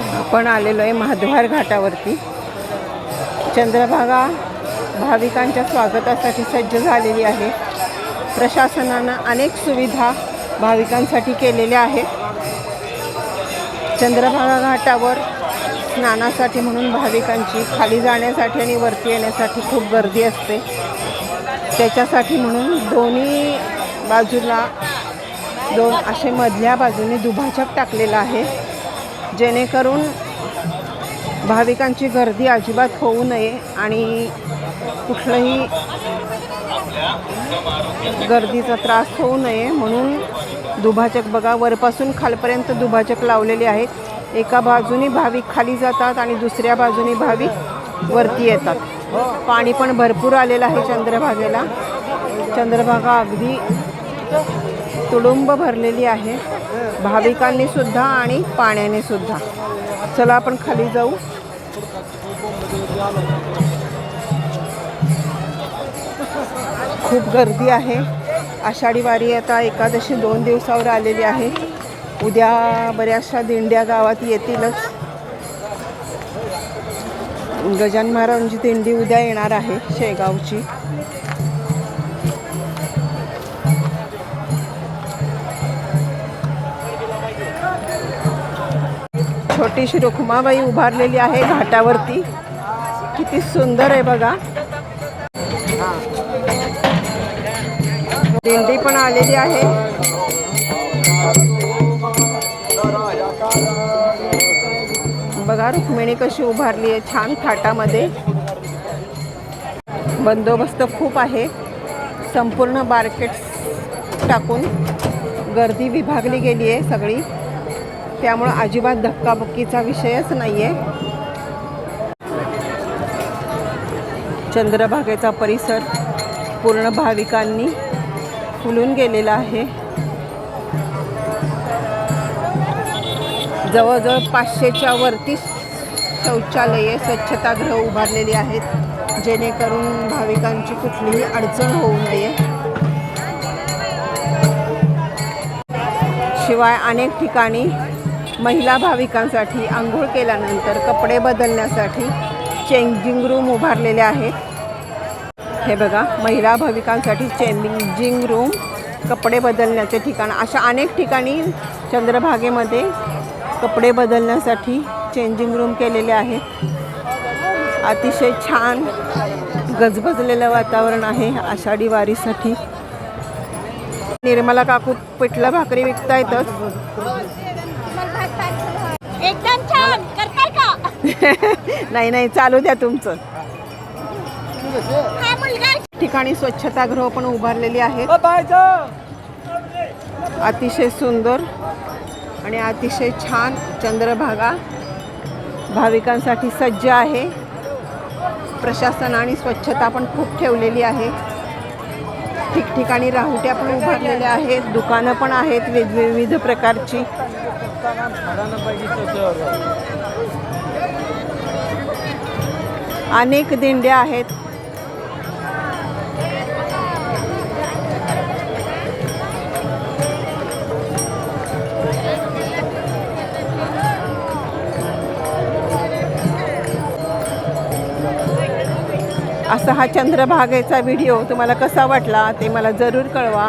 आपण आलेलो आहे महाद्वार घाटावरती. चंद्रभागा भाविकांच्या स्वागतासाठी सज्ज झालेली आहे. प्रशासनानं अनेक सुविधा भाविकांसाठी केलेल्या आहेत. चंद्रभागा घाटावर स्नानासाठी म्हणून भाविकांची खाली जाण्यासाठी आणि वरती येण्यासाठी खूप गर्दी असते. त्याच्यासाठी म्हणून दोन्ही बाजूला दोन असे मधल्या बाजूने दुभाजक टाकलेला आहे. जेणेकरून भाविकांची गर्दी अजिबात होऊ नये आणि कुठलंही गर्दीचा त्रास होऊ नये म्हणून दुभाजक बघा वरपासून खालपर्यंत दुभाजक लावलेले आहेत. एका बाजूने भाविक खाली जातात आणि दुसऱ्या बाजूने भाविक वरती येतात. पाणी पण भरपूर आलेलं आहे चंद्रभागेला. चंद्रभागा अगदी तुडुंब भरलेली आहे. भाविकांनी सुद्धा आणि पाण्याने सुद्धा. चला आपण खाली जाऊ. खूप गर्दी आहे. आषाढी वारी आता एकादशी दोन दिवसावर आलेली आहे. उद्या बऱ्याचशा दिंड्या गावात येतीलच. गजान महाराजांची दिंडी उद्या येणार आहे शेगावची. छोटीशी रुखमाबाई उभारलेली आहे घाटावरती. किती सुंदर आहे बघा. दिंडी पण आलेली आहे. बघा रुक्मिणी कशी उभारली आहे छान थाटामध्ये. बंदोबस्त खूप आहे. संपूर्ण मार्केट टाकून गर्दी विभागली गेली आहे सगळी. त्यामुळं अजिबात धक्काबुक्कीचा विषयच नाही आहे चंद्रभागेचा परिसर पूर्ण भाविकांनी फुलून गेलेला आहे. जवळजवळ पाचशेच्या वरती शौचालये स्वच्छतागृह उभारलेली आहेत जेणेकरून भाविकांची कुठलीही अडचण होऊ नये. शिवाय अनेक ठिकाणी महिला भाविकांसाठी आंघोळ केल्यानंतर कपडे बदलण्यासाठी चेंजिंग रूम उभारलेले आहेत. हे बघा महिला भाविकांसाठी चेंजिंग रूम कपडे बदलण्याचे ठिकाण. अशा अनेक ठिकाणी चंद्रभागेमध्ये कपडे बदलण्यासाठी चेंजिंग रूम केलेले आहेत. अतिशय छान गजबजलेलं वातावरण आहे आषाढी वारीसाठी. निर्मला काकू पिठलं भाकरी विकता एकदम छान. करताल का? नाही नाही चालू द्या तुमचं. हा मुलगा ठिकाणी स्वच्छतागृह पण उभारलेली आहेत. अतिशय सुंदर आणि अतिशय छान चंद्रभागा भाविकांसाठी सज्ज आहे. प्रशासन आणि स्वच्छता पण खूप ठेवलेली आहे. ठिकठिकाणी राहुट्या पण उभारलेल्या आहेत. दुकानं पण आहेत विविध प्रकारची. अनेक दिंड्या आहेत. असा हा चंद्रभागेचा व्हिडिओ तुम्हाला कसा वाटला ते मला जरूर कळवा.